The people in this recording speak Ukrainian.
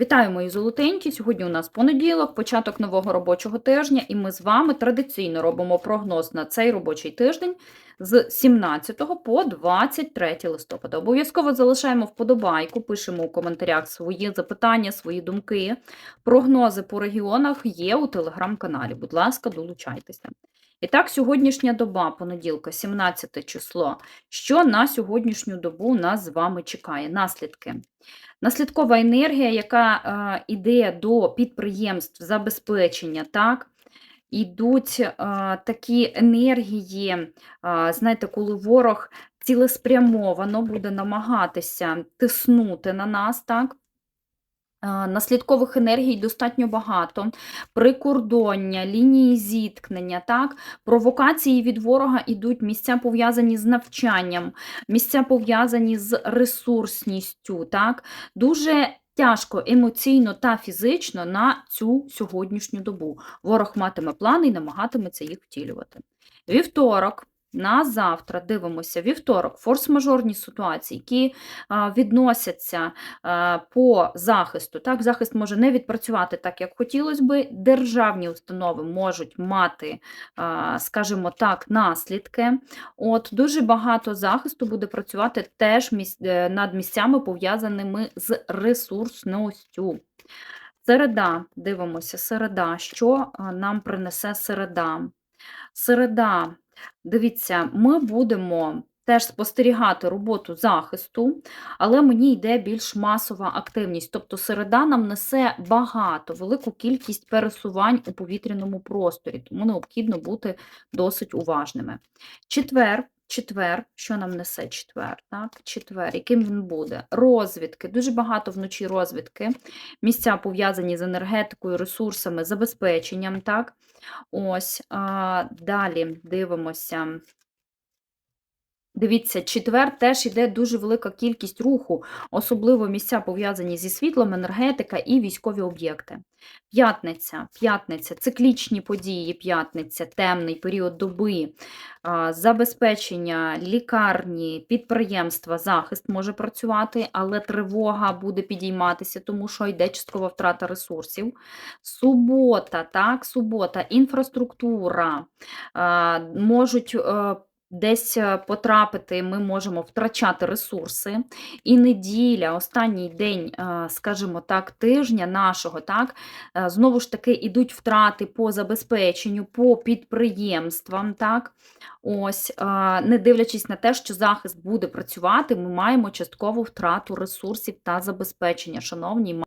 Вітаю, мої золотенькі! Сьогодні у нас понеділок, початок нового робочого тижня, і ми з вами традиційно робимо прогноз на цей робочий тиждень з 17 по 23 листопада. Обов'язково залишаємо вподобайку, пишемо у коментарях свої запитання, свої думки. Прогнози по регіонах є у телеграм-каналі. Будь ласка, долучайтеся. І так, сьогоднішня доба, понеділка, 17 число. Що на сьогоднішню добу нас з вами чекає? Наслідки. Наслідкова енергія, яка е, йде до підприємств забезпечення, так? Ідуть е, такі енергії, е, знаєте, коли ворог цілеспрямовано буде намагатися тиснути на нас, так? Е, Наслідкових енергій достатньо багато, прикордоння, лінії зіткнення, так? провокації від ворога йдуть місця пов'язані з навчанням, місця пов'язані з ресурсністю. Так? Дуже тяжко емоційно та фізично на цю сьогоднішню добу. Ворог матиме плани і намагатиметься їх втілювати. Вівторок. На завтра дивимося вівторок, форс-мажорні ситуації, які відносяться по захисту. Так, захист може не відпрацювати так, як хотілося би. Державні установи можуть мати, скажімо так, наслідки. От Дуже багато захисту буде працювати теж е, над місцями, пов'язаними з ресурсністю. Середа, дивимося, середа. Що нам принесе середа? Середа. Дивіться, ми будемо теж спостерігати роботу захисту, але мені йде більш масова активність. Тобто середа нам несе багато, велику кількість пересувань у повітряному просторі, тому необхідно бути досить уважними. Четвер. Четвер, що нам несе четвер? Так? Четвер, яким він буде? Розвідки, дуже багато вночі розвідки, місця пов'язані з енергетикою, ресурсами, забезпеченням. Так? Ось, а, далі дивимося. Дивіться, четвер теж йде дуже велика кількість руху, особливо місця пов'язані зі світлом, енергетика і військові об'єкти. П'ятниця, п'ятниця, циклічні події, п'ятниця, темний період доби, забезпечення, лікарні, підприємства, захист може працювати, але тривога буде підійматися, тому що йде часткова втрата ресурсів. Субота, так, субота, інфраструктура, можуть е, десь е, потрапити, ми можемо втрачати ресурси. І неділя, останній день, е, скажімо так, тижня нашого, так, е, знову ж таки, ідуть втрати по забезпеченню, по підприємствам. так. Ось, не дивлячись на те, що захист буде працювати, ми маємо часткову втрату ресурсів та забезпечення, шановні